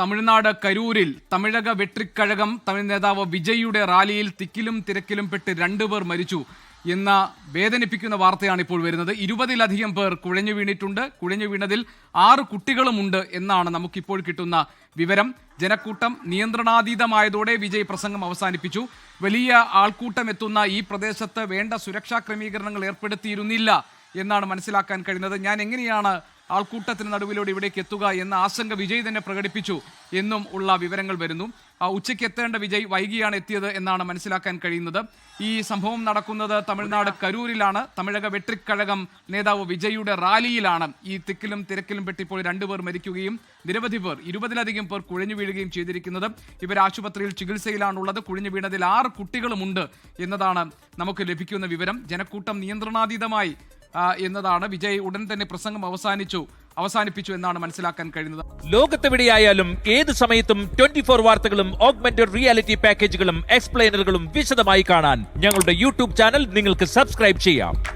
തമിഴ്നാട് കരൂരിൽ തമിഴക വെട്രിക്കഴകം തമിഴ് നേതാവ് വിജയിയുടെ റാലിയിൽ തിക്കിലും തിരക്കിലും പെട്ട് രണ്ടുപേർ മരിച്ചു എന്ന വേദനിപ്പിക്കുന്ന വാർത്തയാണ് ഇപ്പോൾ വരുന്നത്. ഇരുപതിലധികം പേർ കുഴഞ്ഞു വീണിട്ടുണ്ട്. കുഴഞ്ഞു വീണതിൽ ആറ് കുട്ടികളുമുണ്ട് എന്നാണ് നമുക്കിപ്പോൾ കിട്ടുന്ന വിവരം. ജനക്കൂട്ടം നിയന്ത്രണാതീതമായതോടെ വിജയ് പ്രസംഗം അവസാനിപ്പിച്ചു. വലിയ ആൾക്കൂട്ടം എത്തുന്ന ഈ പ്രദേശത്ത് വേണ്ട സുരക്ഷാ ക്രമീകരണങ്ങൾ ഏർപ്പെടുത്തിയിരുന്നില്ല. എന്നാണ് മനസ്സിലാക്കാൻ കഴിയുന്നത്. ഞാൻ എങ്ങനെയാണ് ആൾക്കൂട്ടത്തിന് നടുവിലൂടെ ഇവിടേക്ക് എത്തുക എന്ന ആശങ്ക വിജയ് തന്നെ പ്രകടിപ്പിച്ചു എന്നും ഉള്ള വിവരങ്ങൾ വരുന്നു. ഉച്ചയ്ക്ക് എത്തേണ്ട വിജയ് വൈകിയാണ് എത്തിയത് എന്നാണ് മനസ്സിലാക്കാൻ കഴിയുന്നത്. ഈ സംഭവം നടക്കുന്നത് തമിഴ്നാട് കരൂരിലാണ്. തമിഴക വെട്രിക്കഴകം നേതാവ് വിജയുടെ റാലിയിലാണ്. ഈ തിക്കിലും തിരക്കിലും പെട്ടിപ്പോൾ രണ്ടുപേർ മരിക്കുകയും നിരവധി പേർ ഇരുപതിലധികം പേർ കുഴഞ്ഞു വീഴുകയും ചെയ്തിരിക്കുന്നത് ഇവർ ആശുപത്രിയിൽ ചികിത്സയിലാണുള്ളത്. കുഴഞ്ഞു വീണതിൽ ആറ് കുട്ടികളുമുണ്ട് എന്നതാണ് നമുക്ക് ലഭിക്കുന്ന വിവരം. ജനക്കൂട്ടം നിയന്ത്രണാതീതമായി എന്നതാണ്. വിജയ് ഉടൻ തന്നെ പ്രസംഗം അവസാനിച്ചു. അവസാനിപ്പിച്ചു എന്നാണ് മനസ്സിലാക്കാൻ കഴിയുന്നത്. ലോകത്തെവിടെയായാലും ഏത് സമയത്തും ട്വന്റി ഫോർ വാർത്തകളും ഓഗ്മെന്റഡ് റിയാലിറ്റി പാക്കേജുകളും എക്സ്പ്ലെയിനറുകളും വിശദമായി കാണാൻ ഞങ്ങളുടെ യൂട്യൂബ് ചാനൽ നിങ്ങൾക്ക് സബ്സ്ക്രൈബ് ചെയ്യാം.